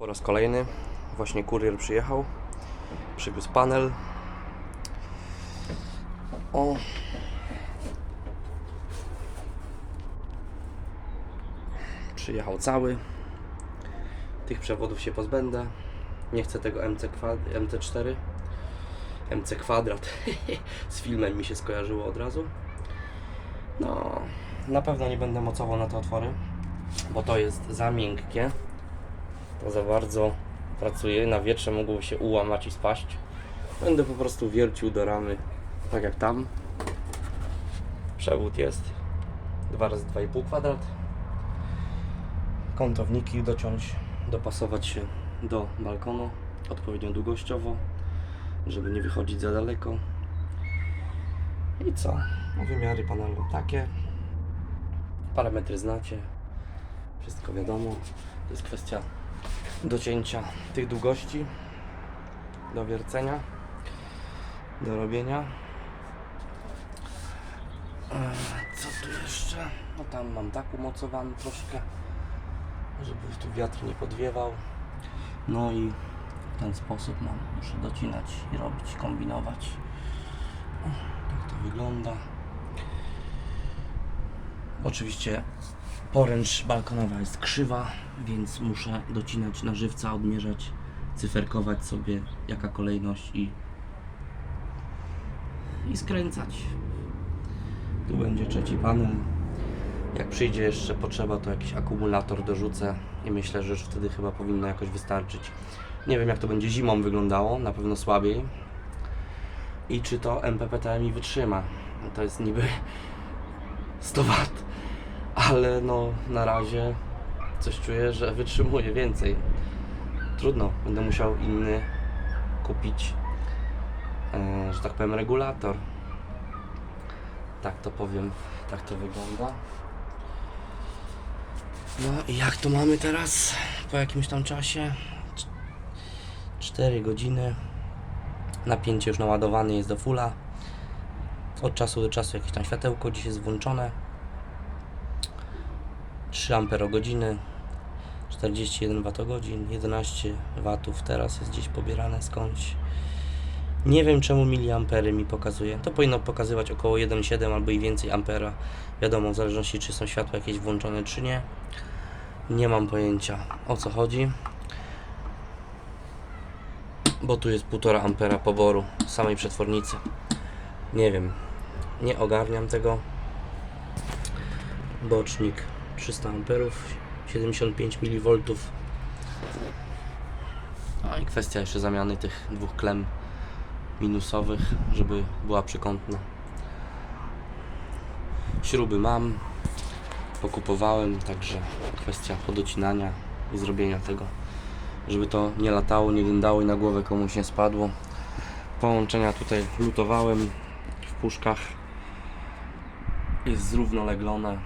Po raz kolejny właśnie kurier przyjechał. Przywiózł panel. O. Przyjechał cały. Tych przewodów się pozbędę. Nie chcę tego MC kwad- MT4. MC kwadrat. Z filmem mi się skojarzyło od razu. No, na pewno nie będę mocował na te otwory, bo to jest za miękkie. Za bardzo pracuje. Na wietrze mogło się ułamać i spaść. Będę po prostu wiercił do ramy, tak jak tam. Przewód jest 2 razy 2,5 kwadrat. Kątowniki dociąć, dopasować się do balkonu odpowiednio długościowo, żeby nie wychodzić za daleko. I co? Wymiary panelu takie. Parametry znacie. Wszystko wiadomo. To jest kwestia docięcia tych długości do wiercenia, do robienia. Eee, Co tu jeszcze? No tam mam tak umocowany troszkę, żeby tu wiatr nie podwiewał. No i w ten sposób mam, muszę docinać i robić, kombinować. O, Tak to wygląda. Oczywiście poręcz balkonowa jest krzywa, więc muszę docinać na żywca, odmierzać, cyferkować sobie jaka kolejność i, i skręcać. Tu będzie trzeci panel. Jak przyjdzie jeszcze potrzeba, to jakiś akumulator dorzucę i myślę, że już wtedy chyba powinno jakoś wystarczyć. Nie wiem jak to będzie zimą wyglądało, na pewno słabiej. I czy to MPPT mi wytrzyma. To jest niby 100 W, ale no na razie coś czuję, że wytrzymuje więcej. Trudno, będę musiał inny kupić, e, że tak powiem, regulator. Tak to powiem, tak to wygląda. No i jak to mamy teraz? Po jakimś tam czasie? 4 godziny. Napięcie już naładowane jest do fulla. Od czasu do czasu jakieś tam światełko dziś jest włączone. 3 amperogodziny. 41 Wh, 11 watów teraz jest gdzieś pobierane skądś. Nie wiem czemu miliampery mi pokazuje. To powinno pokazywać około 1,7 albo i więcej ampera. Wiadomo, w zależności czy są światła jakieś włączone czy nie. Nie mam pojęcia o co chodzi. Bo tu jest 1,5 ampera poboru samej przetwornicy. Nie wiem. Nie ogarniam tego. Bocznik 300 amperów, 75 mV. No i kwestia jeszcze zamiany tych dwóch klem minusowych, żeby była przekątna. Śruby mam, pokupowałem, także kwestia podocinania i zrobienia tego, żeby to nie latało, nie dyndało i na głowę komuś nie spadło. Połączenia tutaj lutowałem w puszkach. Jest zrównoleglone,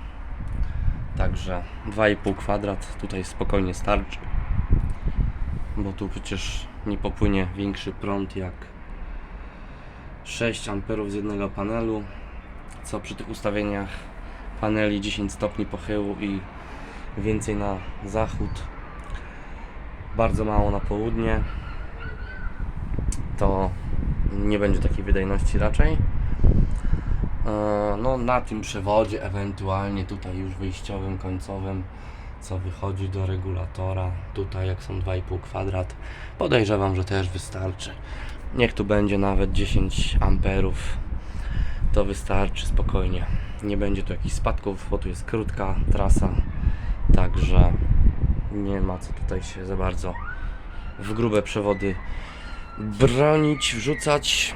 także 2,5 kwadrat tutaj spokojnie starczy, bo tu przecież nie popłynie większy prąd jak 6 amperów z jednego panelu, co przy tych ustawieniach paneli 10 stopni pochyłu i więcej na zachód, bardzo mało na południe, to nie będzie takiej wydajności raczej. E, No na tym przewodzie, ewentualnie tutaj już wyjściowym, końcowym, co wychodzi do regulatora, tutaj jak są 2,5 kwadrat, podejrzewam, że też wystarczy. Niech tu będzie nawet 10 amperów, to wystarczy spokojnie. Nie będzie tu jakichś spadków, bo tu jest krótka trasa, także nie ma co tutaj się za bardzo w grube przewody bronić, wrzucać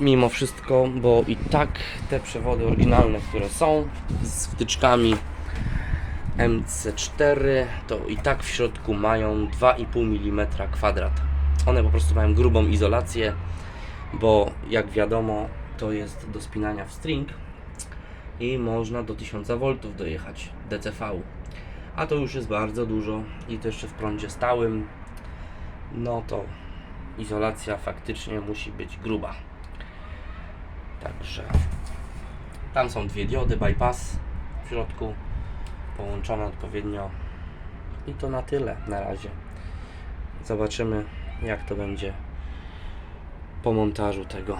mimo wszystko, bo i tak te przewody oryginalne, które są z wtyczkami MC4, to i tak w środku mają 2,5 mm kwadrat. One po prostu mają grubą izolację, bo jak wiadomo, to jest do spinania w string i można do 1000 V dojechać DCV. A to już jest bardzo dużo i to jeszcze w prądzie stałym. No to izolacja faktycznie musi być gruba. Także tam są dwie diody bypass w środku połączone odpowiednio i to na tyle na razie. zobaczymy jak to będzie po montażu tego.